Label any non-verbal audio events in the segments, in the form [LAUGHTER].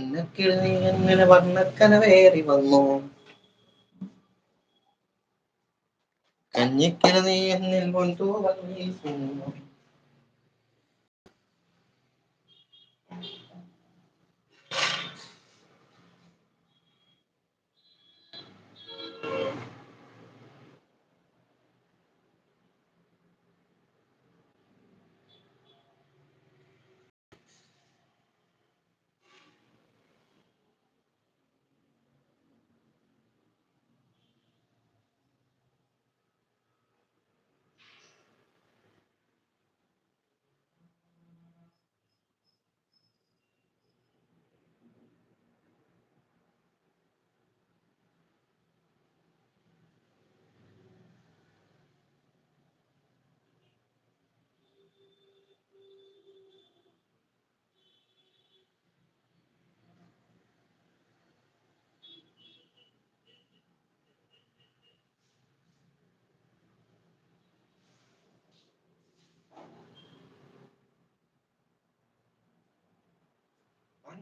അന്നക്കിളി അങ്ങനെ വർണക്കനവേറി വന്നു. കഞ്ഞിക്കിളി എന്നിൽ പൊൻതൂവൽ വീശുന്നു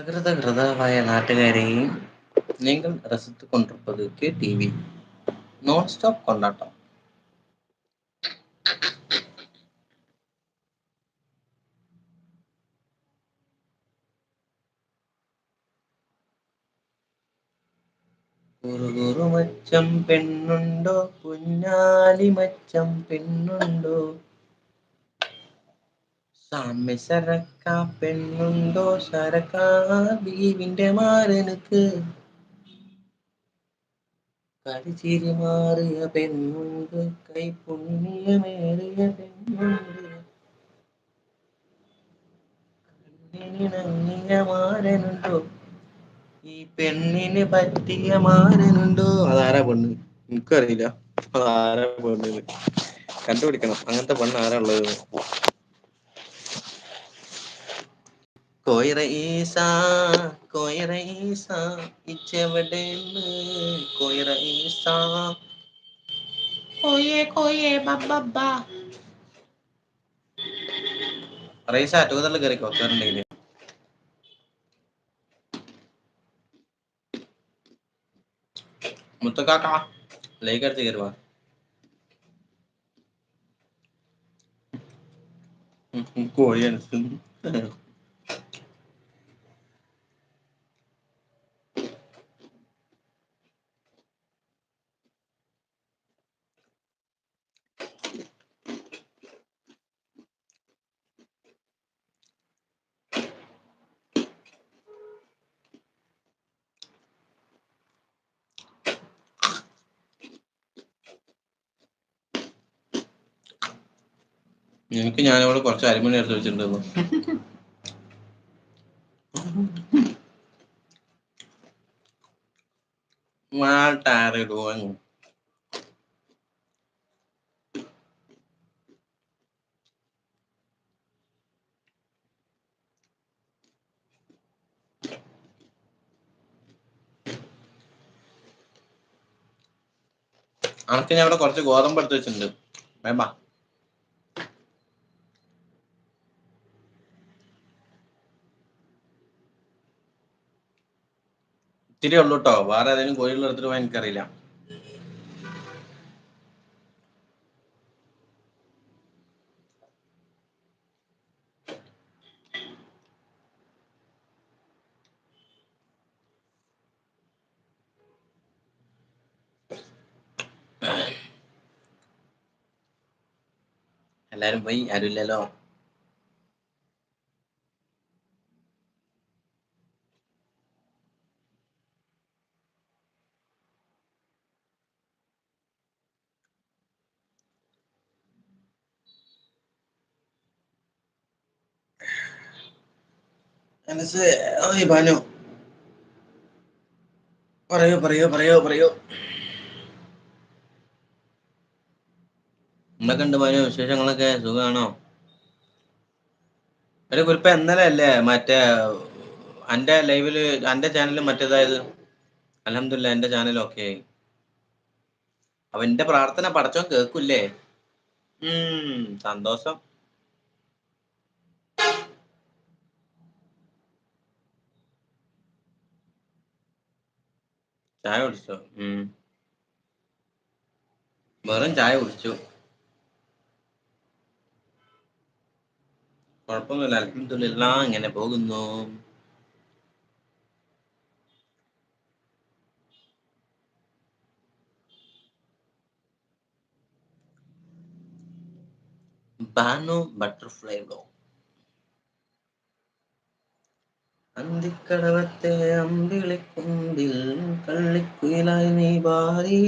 சகிருத கிருதவாய நாட்டுகாரி நீங்கள் ரசித்துக் கொண்டிருப்பது கே டிவி நான் ஸ்டாப் கொண்டாட்டம் ഒരു കുരു മച്ചം പെണ്ണുണ്ടോ കുഞ്ഞാലി മച്ചം പെണ്ണുണ്ടോ സാമ്യ സരക്ക പെണ്ണുണ്ടോ സരക്കാ ബീവിന്റെ മാരനുക്ക്. കരിച്ചിരി മാറിയ പെണ്ണുണ്ട് കൈ പുണ്യമേറിയ പെണ്ണുണ്ട്. കണ്ണിനിണങ്ങിയ മാരനുണ്ടോ? ഈ പെണ്ണിന് പറ്റിയ മാരനുണ്ടോ? അതാരാ പെണ്ണ്? എനിക്കറിയില്ല. അതാരാ പെണ്ണ് കണ്ടുപിടിക്കണം. അങ്ങനത്തെ പെണ്ണ് ആരാ ഉള്ളത് കോയിറ ഈസ കോയിറ ഈസ ഇച്ചെവിടെന്ന് കോയിറ ഈസ. കോയേ കോയേ ബബ്ബ റൈസ ടൂതറിൽ കയറിക്കോ കയറുണ്ടെങ്കിൽ മുത്തക്കാക്ക ലൈക്ക് അടിച്ച് കയറുവാ കോഴിയാണ് എനിക്ക് ഞാനിവിടെ കുറച്ച് അരിമണി എടുത്ത് വെച്ചിട്ടുണ്ടായിരുന്നു. വാട്ടാറിടുവാങ്ങും അനക്ക് ഞാൻ ഇവിടെ കുറച്ച് ഗോതമ്പ് എടുത്ത് വെച്ചിട്ടുണ്ട്. വേമ്പാ ഇത്തിരി ഉള്ളൂ കേട്ടോ വേറെ ഏതെങ്കിലും കോഴികൾ എടുത്തിട്ട് പോയാൽ എനിക്കറിയില്ല. എല്ലാരും പോയി? ആരുമില്ലല്ലോ? മനസ്സ് ഓയ് ബാനു പറയോ പറയോ പറയോ പറയൂ. എന്തൊക്കെയുണ്ട് ബാനു വിശേഷങ്ങളൊക്കെ? സുഖമാണോ ഒരു കുറിപ്പ് ഇന്നലെ അല്ലേ? മറ്റേ അന്റെ ലൈവിൽ അന്റെ ചാനലും മറ്റേതായത്? അലഹമില്ല എന്റെ ചാനൽ ഓക്കെ ആയി എന്റെ പ്രാർത്ഥന പടച്ചോൻ കേൾക്കൂല്ലേ? സന്തോഷം. ചായ കുടിച്ചോ? വെറും ചായ കുടിച്ചു. കുഴപ്പമൊന്നുമില്ല. അലഹമില്ല ഇങ്ങനെ പോകുന്നു. ബാനു ബട്ടർഫ്ലൈ ബ്ലോ അന്തിക്കടവത്തെ അമ്പിളിക്കുമ്പിൽ കള്ളിക്കുയിലായി നീ ബാരി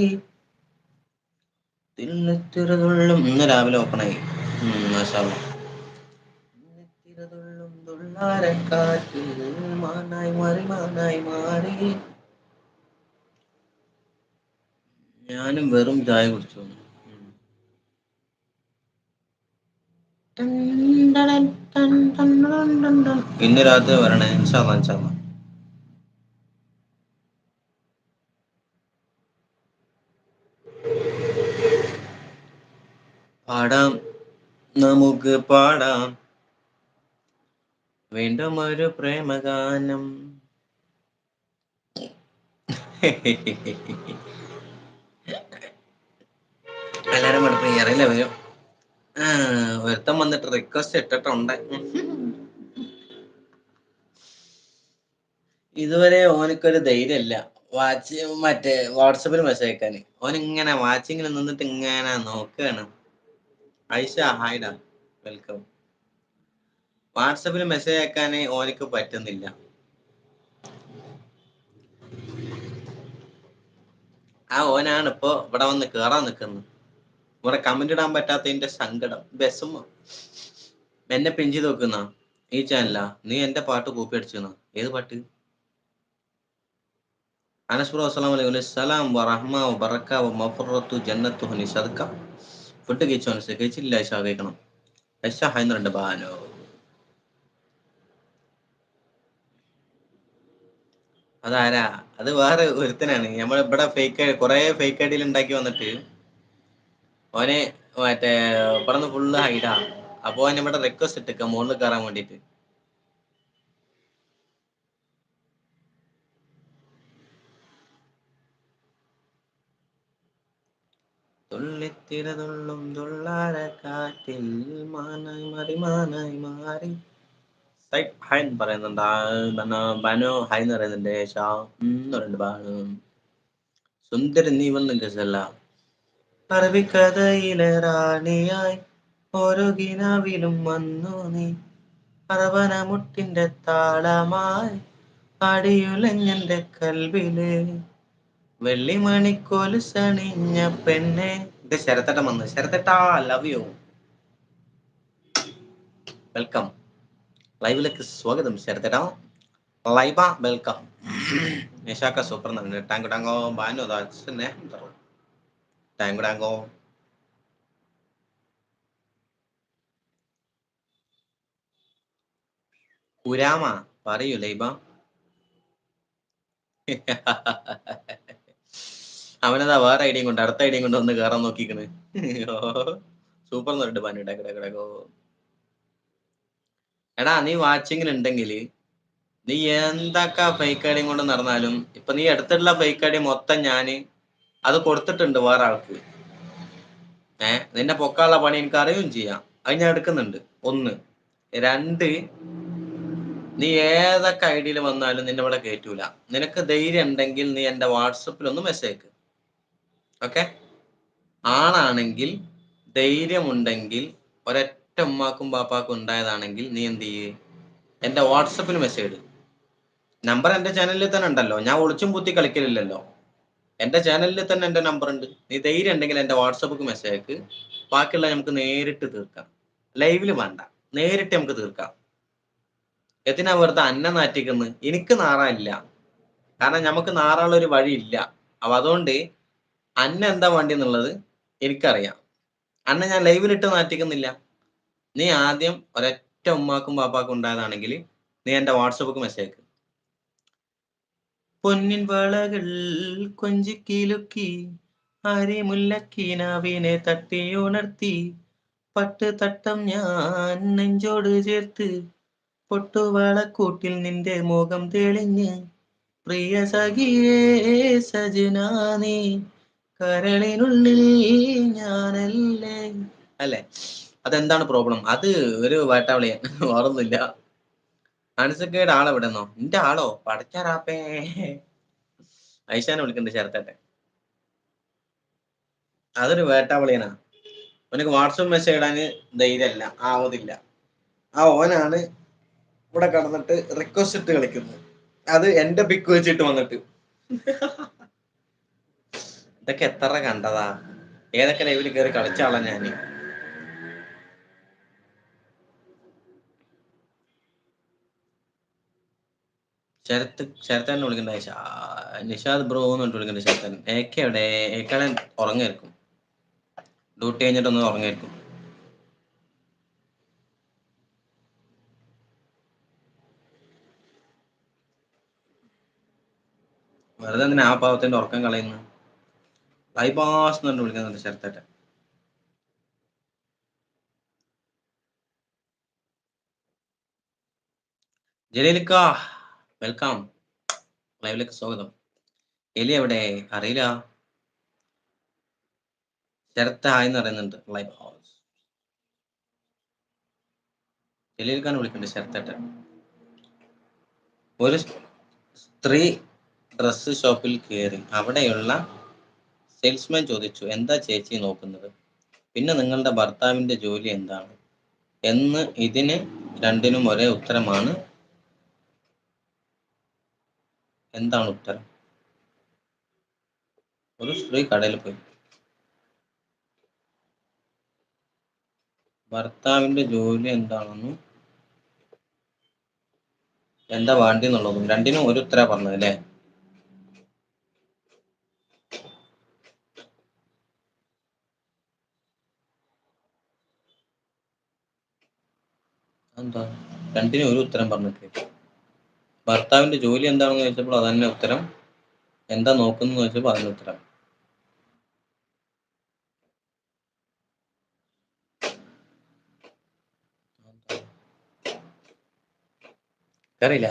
തില്ലത്തിരതുള്ളും ഇന്ന് രാവിലെ ഓപ്പണായി. തിരതുള്ളും ഞാനും വെറും ചായ കുടിച്ചു ഇന്ന് രാത്രി വരണേ ഇൻഷാല്ലാ ഇൻഷാല്ലാ പാടാം നമുക്ക് പാടാം. വീണ്ടും ഒരു പ്രേമഗാനം. എല്ലാരും മടുപ്പ് വരും. ഒരുത്തൻ വന്നിട്ട് റിക്വസ്റ്റ് ഇട്ടിട്ടുണ്ട്. ഇതുവരെ ഓനക്കൊരു ധൈര്യമില്ല. വാച്ച് മറ്റേ വാട്സപ്പിൽ മെസ്സേജ് അയക്കാൻ ഓൻ ഇങ്ങനെ വാച്ചിങ്ങിൽ നിന്നിട്ട് ഇങ്ങനെ നോക്കുകയാണ് ഐഷ ഹായ്ഡാ വെൽക്കം വാട്സപ്പിൽ മെസ്സേജ് അയക്കാൻ ഓനക്ക് പറ്റുന്നില്ല. ആ ഓനാണ് ഇപ്പൊ ഇവിടെ വന്ന് കേറാൻ നിൽക്കുന്നത്. ഇവിടെ കമന്റ് ഇടാൻ പറ്റാത്തതിന്റെ സങ്കടം ബെസുമ എന്നെ പിഞ്ചി നോക്കുന്ന ഈ ചാനലാ നീ എന്റെ പാട്ട് കോപ്പി അടിച്ചു ഏത് പാട്ട്? അനസ് ബ്രോ അസ്സലാം വലൈക്കും സലാം വറഹ്മ വബറക്ക വമഫറത്തു ജന്നത്തു ഹനി സദക്ക. ഫുഡ് കഴിച്ചോ അനസ്? കഴിച്ചില്ല ഐഷ കഴിക്കണം. ഐഷ ഹൈന്നുണ്ട് ബാനോ അതാരാ? അത് വേറെ ഒരുത്തനാണ്. നമ്മൾ ഇവിടെ ഫേക്ക് കുറെ ഫേക്ക് ഐഡിയിൽ ഉണ്ടാക്കി വന്നിട്ട്. ഓനെ മറ്റേ ഇവിടെ ഫുള്ള് ഹൈഡാ അപ്പൊ ഇവിടെ റിക്വസ്റ്റ് ഇട്ടേക്ക മുകളിൽ കയറാൻ വേണ്ടിട്ട്. തുള്ളിത്തിരതുള്ളും തുള്ളാര കാറ്റിൽ മാനായി മാറി മാനായി മാറി. സൈഡ് ഹായ് എന്ന് പറയുന്നുണ്ട്. ബനോ ബനോ എന്ന് പറയുന്നുണ്ട്. ഷാ എന്ന് പറയുന്നുണ്ട് സുന്ദരൻ സുന്ദരി നീ വന്നു ഗസല്ല അറബിക്കഥയിലെ റാണിയായി ഓരോ ഗിനാവിലും വന്നു നീ. അറവന മുട്ടിന്റെ താളമായി അടിയുലഞ്ഞന്റെ കൽവിൽ. വെള്ളിമണിക്കോൽ സണിഞ്ഞ പെണ്ണെ. ഇത് ശരത്തട്ടം വന്ന്. ശരത്തട്ടാ ലവ് യു വെൽക്കം ലൈവിലേക്ക് സ്വാഗതം ശരത്തട്ടാ. ലൈബ വെൽക്കം നിഷാക്ക സൂപ്പർ നന്ദി ടാങ്ക് ടാങ്കോ. ബാനോ ദാസ് സ്നേഹം തറോ ടാങ്ക് ടാങ്കോ കുരാമ പറയൂ ലൈബ അവനതാ വേറെ ഐഡിയും കൊണ്ട് അടുത്ത ഐഡിയും കൊണ്ട് ഒന്ന് കയറാൻ നോക്കിക്കണ്? സൂപ്പർ എന്നിട്ട് പനി കിടക്കോ എടാ നീ വാച്ചിങ്ങിന് ഉണ്ടെങ്കിൽ നീ എന്തൊക്കെ ഫേക്ക് ഐഡിയും കൊണ്ട് നടന്നാലും ഇപ്പൊ നീ എടുത്തിട്ടുള്ള ഫേക്ക് ഐഡി മൊത്തം ഞാൻ അത് കൊടുത്തിട്ടുണ്ട് വേറെ ആൾക്ക് ഏഹ് നിന്നെ പൊക്കാനുള്ള പണി എനിക്ക് അറിയുകയും ചെയ്യാം. അത് ഞാൻ എടുക്കുന്നുണ്ട്. ഒന്ന്. രണ്ട് നീ ഏതൊക്കെ ഐ ഡിയിൽ വന്നാലും നിന്നെ ഇവിടെ കയറ്റൂല. നിനക്ക് ധൈര്യം ഉണ്ടെങ്കിൽ നീ എന്റെ വാട്സപ്പിൽ ഒന്ന് മെസ്സേജ് ഓക്കെ? ആണാണെങ്കിൽ ധൈര്യമുണ്ടെങ്കിൽ ഒരൊറ്റ ഉമ്മാക്കും പാപ്പാക്കും ഉണ്ടായതാണെങ്കിൽ നീ എന്ത് ചെയ്യേ? എന്റെ വാട്സപ്പിൽ മെസ്സേജ് നമ്പർ എന്റെ ചാനലിൽ തന്നെ ഉണ്ടല്ലോ. ഞാൻ ഒളിച്ചും പൂത്തി കളിക്കലില്ലല്ലോ. എന്റെ ചാനലിൽ തന്നെ എന്റെ നമ്പർ ഉണ്ട്. നീ ധൈര്യം ഉണ്ടെങ്കിൽ എന്റെ വാട്സപ്പിക്ക് മെസ്സേജ് ബാക്കിയുള്ള നമുക്ക് നേരിട്ട് തീർക്കാം. ലൈവിൽ വേണ്ട. നേരിട്ട് നമുക്ക് തീർക്കാം. എത്തിനാ വെറുതെ അന്ന നാറ്റിക്കുന്നത്? എനിക്ക് നാറാനില്ല. കാരണം നമുക്ക് നാറാനുള്ള ഒരു വഴിയില്ല. അപ്പൊ അതുകൊണ്ട് അന്ന എന്താ വേണ്ടി എന്നുള്ളത് എനിക്കറിയാം. അന്ന ഞാൻ ലൈവിലിട്ട് നാറ്റിക്കുന്നില്ല. നീ ആദ്യം ഒരൊറ്റ ഉമ്മാക്കും പാപ്പാക്കും ഉണ്ടായതാണെങ്കിൽ നീ എന്റെ വാട്സപ്പിക്ക് മെസ്സേജ് പൊന്നിൻ വളകൾ കൊഞ്ചിക്കിലുക്കി അരിമുല്ലക്കീനാവിനെ തട്ടിയുണർത്തി പട്ട് തട്ടം ഞാൻ നെഞ്ചോട് ചേർത്ത് പൊട്ടുവളക്കൂട്ടിൽ നിന്റെ മുഖം തെളിഞ്ഞ്. പ്രിയ സഖിയേ സജനാനി കരളിനുള്ളിൽ ഞാനല്ലേ? അല്ലേ? അതെന്താണ് പ്രോബ്ലം അത് ഒരു വേട്ടാവളിയാ ഓർമ്മയില്ല. മനസ്സൊക്കെയുടെ എവിടെ നിന്നോ നിന്റെ ആളോ? പടച്ചാറാപ്പേ. ഐശാനെ വിളിക്കുന്നുണ്ട് ചേർത്തട്ടെ. അതൊരു വേട്ടാവളിയനാ. അവനക്ക് വാട്സപ്പ് മെസ്സേജ് ഇടാൻ ധൈര്യമല്ല ആവതില്ല. ആ ഓനാണ് ഇവിടെ കടന്നിട്ട് റിക്വസ്റ്റ് ഇട്ട് കളിക്കുന്നത്. അത് എന്റെ പിക്ക് വെച്ചിട്ട് വന്നിട്ട്. ഇതൊക്കെ എത്ര കണ്ടതാ? ഏതൊക്കെ ലൈവിൽ കയറി കളിച്ചാളാ ഞാൻ? ശരത്ത് ശരത്തനെ വിളിക്കണ്ട. നിഷാദ് ബ്രോ എന്ന് പറഞ്ഞിട്ട് വിളിക്കണ്ട ശരത്തൻ ഏക്കെ എവിടെ? ഏക്കാളെ ഉറങ്ങായിരിക്കും. ഡ്യൂട്ടി കഴിഞ്ഞിട്ടൊന്ന് ഉറങ്ങായിരിക്കും. വെറുതെ എന്തിനാ ആ പാവത്തിന്റെ ഉറക്കം കളയുന്നു? ബൈപാസ് എന്ന് വിളിക്കുന്നുണ്ട് ശരത്തേട്ടെ ജലീലിക്ക വെൽക്കം ലൈവിലേക്ക് സ്വാഗതം. എലി എവിടെ? അറിയില്ല. ശരത്ത് ഹായ് പറയുന്നുണ്ട്. ലൈവ് ഹൗസ് എലിയിൽക്കാൻ വിളിക്കുന്നുണ്ട് ശരത്തേട്ടൻ. ഒരു സ്ത്രീ ഡ്രസ് ഷോപ്പിൽ കയറി അവിടെയുള്ള സെയിൽസ്മാൻ ചോദിച്ചു എന്താ ചേച്ചി നോക്കുന്നത്? പിന്നെ നിങ്ങളുടെ ഭർത്താവിന്റെ ജോലി എന്താണ്? എന്ന് ഇതിന് രണ്ടിനും ഒരേ ഉത്തരമാണ് എന്താണ് ഉത്തരം? ഒരു സ്ത്രീ കടയിൽ പോയി. ഭർത്താവിന്റെ ജോലി എന്താണെന്നും എന്താ വേണ്ടി എന്നുള്ളതും രണ്ടിനും ഒരു ഉത്തരം പറഞ്ഞത് അല്ലേ? എന്താ രണ്ടിനും ഒരു ഉത്തരം പറഞ്ഞിട്ട് ഭർത്താവിന്റെ ജോലി എന്താണെന്ന് ചോദിച്ചപ്പോൾ അതന്നെ ഉത്തരം. എന്താ നോക്കുന്നു ചോദിച്ചപ്പോൾ അതിന് ഉത്തരം. അറിയില്ല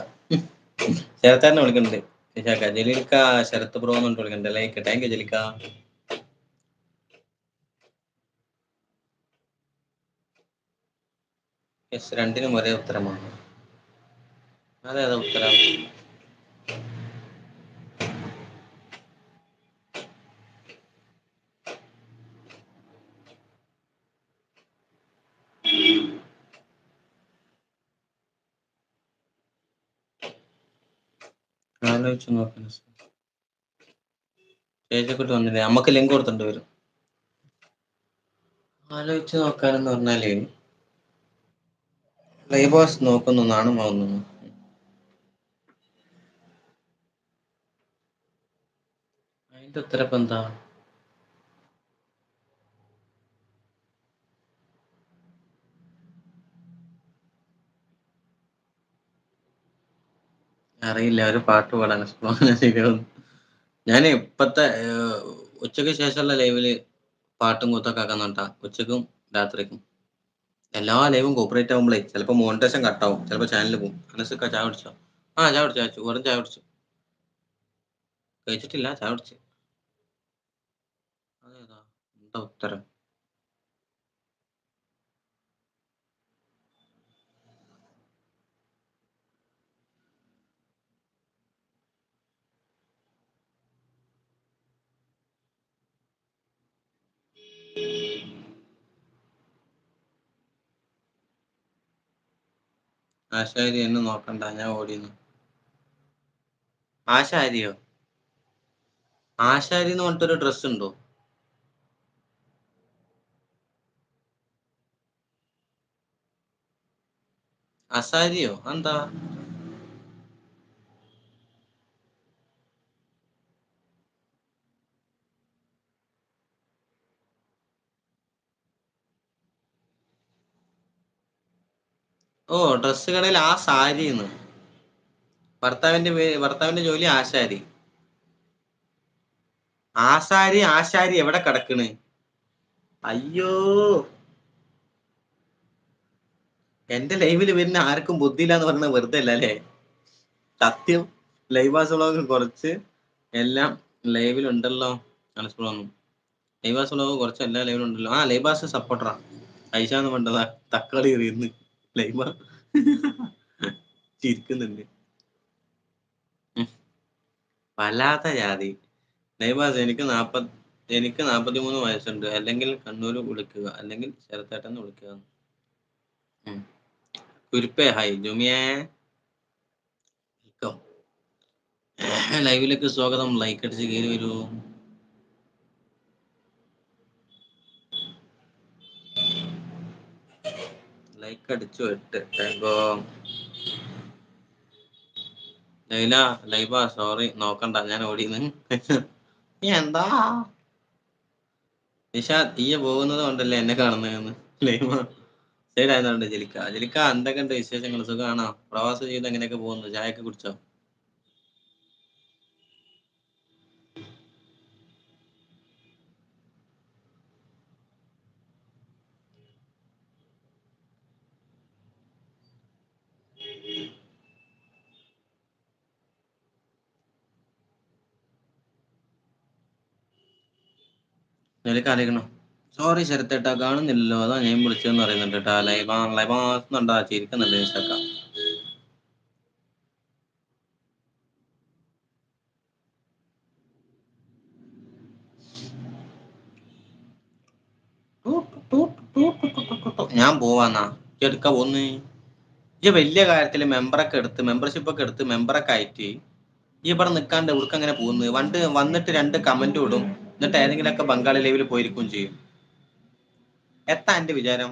ശരത്താരനെ വിളിക്കുന്നുണ്ട്. ശാക്ക ജലീൽക്ക ശരത്ത് പ്രോ എന്ന് വിളിക്കുന്നുണ്ട് ലൈക്ക് താങ്ക് യു ജലിക്ക. രണ്ടിനും ഒരേ ഉത്തരമാണ്. അതേതാ ഉത്തരം. ആലോചിച്ച് നോക്കണം സ്റ്റേജൊക്കെ വന്നില്ലേ അമ്മയ്ക്ക് ലിങ്ക് കൊടുത്തിട്ട് വരും ആലോചിച്ച് നോക്കാനെന്ന് പറഞ്ഞാൽ ലൈബോസ് നോക്കുന്നൊന്നാണ് നാണമാവുന്നു. അതിന്റെ ഉത്തരപ്പ് എന്താ അറിയില്ല ഒരു പാട്ട് പാടാൻ ശരിയാവും ഞാൻ ഇപ്പത്തെ ഉച്ചയ്ക്ക് ശേഷമുള്ള ലൈവിൽ പാട്ടും കൂത്തൊക്കെ ആക്കുന്നുണ്ടാ ഉച്ചക്കും രാത്രിക്കും. എല്ലാ ലൈവും കോപ്പറേറ്റ് ആകുമ്പോഴേ ചിലപ്പോൾ മോണിറ്റേഷൻ കട്ടാവും ചിലപ്പോൾ ചാനൽ പോകും അനസൊക്കെ ചായ കുടിച്ചോ. ആ ചായ കുടിച്ചു വെറും ചായ കുടിച്ചു. കഴിച്ചിട്ടില്ല ചായ കുടിച്ചു. എന്താ ഉത്തരം. ആശാരി എന്നെ നോക്കണ്ട ഞാൻ ഓടിയെന്ന് ആശാരിയോ? ആശാരി എന്ന് പറഞ്ഞിട്ടൊരു ഡ്രസ് ഉണ്ടോ? അസാരിയോ? എന്താ? ഓ ഡ്രസ് കടയിൽ ആ സാരിന്ന്. ഭർത്താവിന്റെ പേ- ഭർത്താവിന്റെ ജോലി ആശാരി. ആശാരി ആശാരി എവിടെ കിടക്കണ്? അയ്യോ. എന്റെ ലൈവിൽ വരുന്ന ആർക്കും ബുദ്ധിയില്ല എന്ന് പറഞ്ഞ വെറുതെ അല്ല അല്ലേ? സത്യം ലൈവാസ് വ്ളോഗ് കുറച്ച് എല്ലാം ലൈവിലുണ്ടല്ലോ മനസ്സിലാവുന്നു ലൈവാസ് വ്ളോഗ് കുറച്ച് എല്ലാ ലൈവിലുണ്ടല്ലോ ആ ലൈവാസ് സപ്പോർട്ടറാ ഐഷാന്ന് പറഞ്ഞതാ തക്കാളി എറിയുന്നു ലൈവ ചിരിക്കുന്നുണ്ട്. വല്ലാത്ത ജാതി. ലൈവാസ് എനിക്ക് നാപ്പത് എനിക്ക് നാപ്പത്തി മൂന്ന് വയസ്സുണ്ട്. അല്ലെങ്കിൽ കണ്ണൂര് വിളിക്കുക. അല്ലെങ്കിൽ ശരത്തേട്ടെന്ന് വിളിക്കുക. കുരിപ്പേ ഹായ് ജുമിയേ. വെൽക്കം [LAUGHS] ലൈവിലേക്ക് സ്വാഗതം. ലൈക്ക് അടിച്ച് കയറി വരൂ. ലൈക്ക് അടിച്ചു എട്ട് താങ്കോ ലൈല ലൈബ സോറി നോക്കണ്ട. ഞാൻ ഓടിന്ന്. [LAUGHS] നീ എന്താ? നിഷാദ് ഈയ പോകുന്നത് കൊണ്ടല്ലേ എന്നെ കാണുന്നതെന്ന്? ലൈമ. സൈഡായതുകൊണ്ട് ജലിക്ക. ജലിക്ക എന്തൊക്കെയുണ്ട് വിശേഷങ്ങൾ? സുഖമാണോ പ്രവാസ ജീവിതം എങ്ങനെയൊക്കെ പോകുന്നു? ചായയൊക്കെ കുടിച്ചോ? ജലിക്ക അറിയിക്കണോ സോറി ശരത്തേട്ടാ കാണുന്നില്ലല്ലോ. അതാ ഞാൻ വിളിച്ചതെന്ന് പറയുന്നുണ്ട് കേട്ടാ. ലൈവ് ലൈവ് ലൈബാന്നുണ്ടാ ചിരിക്കുന്നുണ്ട് നിഷക്ക ഞാൻ പോവാന്നാ. എടുക്ക പോന്ന്. ഈ വലിയ കാര്യത്തിൽ മെമ്പറൊക്കെ എടുത്ത് മെമ്പർഷിപ്പ് ഒക്കെ എടുത്ത് മെമ്പറൊക്കെ ആയിട്ട് ഈ ഇവിടെ നിൽക്കാണ്ട് ഇവർക്ക് അങ്ങനെ പോകുന്നത്? വണ്ട് വന്നിട്ട് രണ്ട് കമന്റ് വിടും എന്നിട്ട് ഏതെങ്കിലുമൊക്കെ ബംഗാളി ലൈവിൽ പോയിരിക്കും ചെയ്യും. എത്താ എന്റെ വിചാരം?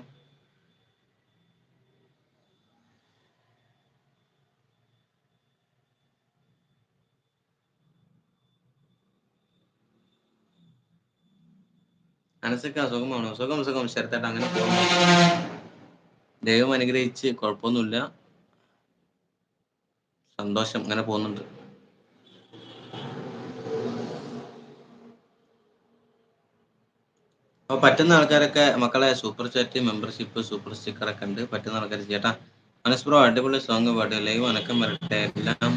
മനസ്സിലാക്കാൻ സുഖമാണോ? സുഖം സുഖം. ശരത്തേട്ട അങ്ങനെ ദൈവം അനുഗ്രഹിച്ച് കുഴപ്പമൊന്നുമില്ല. സന്തോഷം അങ്ങനെ പോകുന്നുണ്ട്. അപ്പൊ പറ്റുന്ന ആൾക്കാരൊക്കെ മക്കളെ super chat membership super sticker ഒക്കെ ഉണ്ട്. പറ്റുന്ന ആൾക്കാർ ചേട്ടാ മനസ് ബ്രോ അടിപൊളി സോങ് പാട്ട്. ലൈവ് അനക്കം വരട്ടെ. എല്ലാം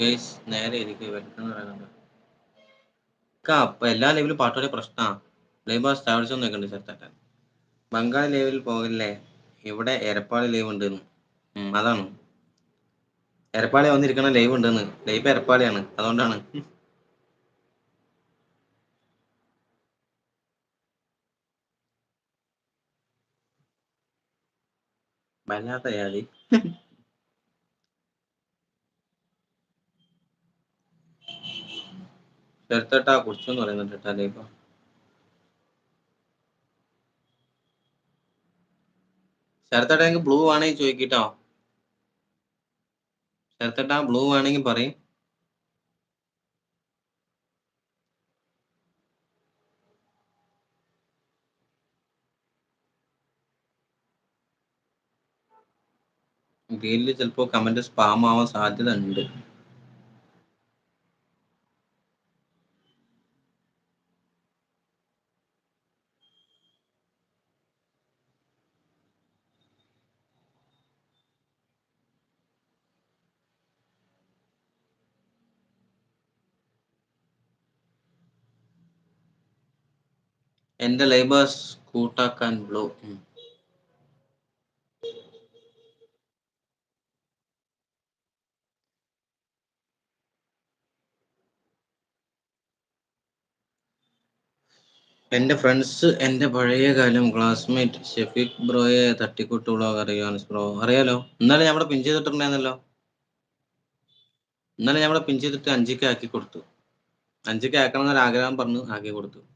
ഗൈസ് നേരെ ഇരിക്കും. വരുന്ന പറയുന്നുണ്ട് അപ്പൊ എല്ലാ ലൈവിലും പാട്ടോടെ പ്രശ്നമാ ലൈവ് സ്റ്റാർസ് നോക്കണ്ട് ചേർത്താട്ടെ ബംഗാൾ ലൈവിൽ പോകില്ലേ? ഇവിടെ എരപ്പാളി ലൈവ് ഉണ്ട് അതാണ്. എരപ്പാളി വന്നിരിക്കണ ലൈവ് ഉണ്ടെന്ന്. ലൈവ് എരപ്പാളിയാണ്. അതുകൊണ്ടാണ്. വല്ലാത്ത ജാതി ചെറുത്തട്ടാ കുറിച്ചെന്ന് പറയുന്നുണ്ട് കേട്ടാ ഇപ്പൊ ശരത്തേട്ടാ ബ്ലൂ ആണെങ്കിൽ ചോദിക്കിട്ടോ ശരത്തേട്ടാ ബ്ലൂ ആണെങ്കിൽ പറയും. ഇതിൽ ചിലപ്പോൾ കമന്റ് സ്പാം ആവാൻ സാധ്യത ഉണ്ട് എന്റെ ലൈബേഴ്സ് കൂട്ടാക്കാൻ ബ്ലോ എന്റെ ഫ്രണ്ട്സ് എന്റെ പഴയ കാലം ക്ലാസ്മേറ്റ് ഷെഫീഖ് ബ്രോയെ തട്ടിക്കൂട്ട് വ്ളോഗ് അറിയാൻ ബ്രോ. അറിയാലോ? ഇന്നലെ ഞമ്മടെ പിൻ ചെയ്തിട്ടുണ്ടായിരുന്നല്ലോ? ഇന്നലെ ഞമ്മടെ പിൻ ചെയ്തിട്ട് അഞ്ചിക്ക് ആക്കി കൊടുത്തു. അഞ്ചിക്ക് ആക്കണം എന്നൊരു ആഗ്രഹം പറഞ്ഞു ആക്കി കൊടുത്തു.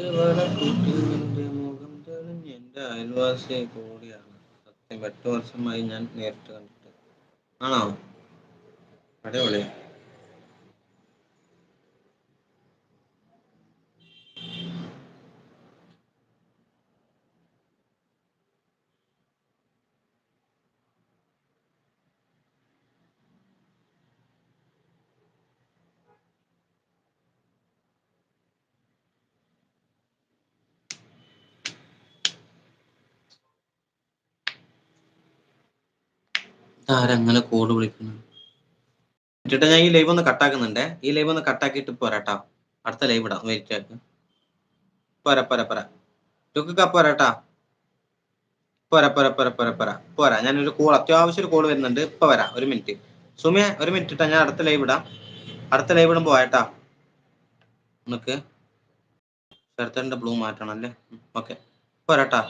കൂട്ടിന്റെ മുഖം തെളിഞ്ഞ് എന്റെ അയൽവാസി കൂടിയാണ്. സത്യം എട്ട് വർഷമായി ഞാൻ നേരിട്ട് കണ്ടിട്ട്. ആണോ? അടിപൊളി ആരങ്ങനെ കോഡ് വിളിക്കുന്നു ചേട്ടാ ഞാൻ ഈ ലൈവ് ഒന്ന് കട്ടാക്കുന്നുണ്ടേ ഈ ലൈവ് ഒന്ന് കട്ടാക്കിയിട്ട് പോരാട്ടാ. അടുത്ത ലൈവ് ഇടാം. വെയിറ്റ് ആക്ക് പോരാ പോരാ പോരാ. ലുക്കാ പോരാട്ടാ. പോരാ പോരാ പോരാ പോരാ പോരാ. പോരാ. ഞാനൊരു കോൾ അത്യാവശ്യം ഒരു കോൾ വരുന്നുണ്ട്. ഇപ്പൊ വരാം. ഒരു മിനിറ്റ് സുമിയ ഒരു മിനിറ്റ് ഇട്ടാ. ഞാൻ അടുത്ത ലൈവ് ഇടാം. അടുത്ത ലൈവ് ഇടുമ്പോ പോയാട്ടാ. നിനക്ക് ബ്ലൂ മാറ്റണം അല്ലേ? ഓക്കെ പോരാട്ടാ.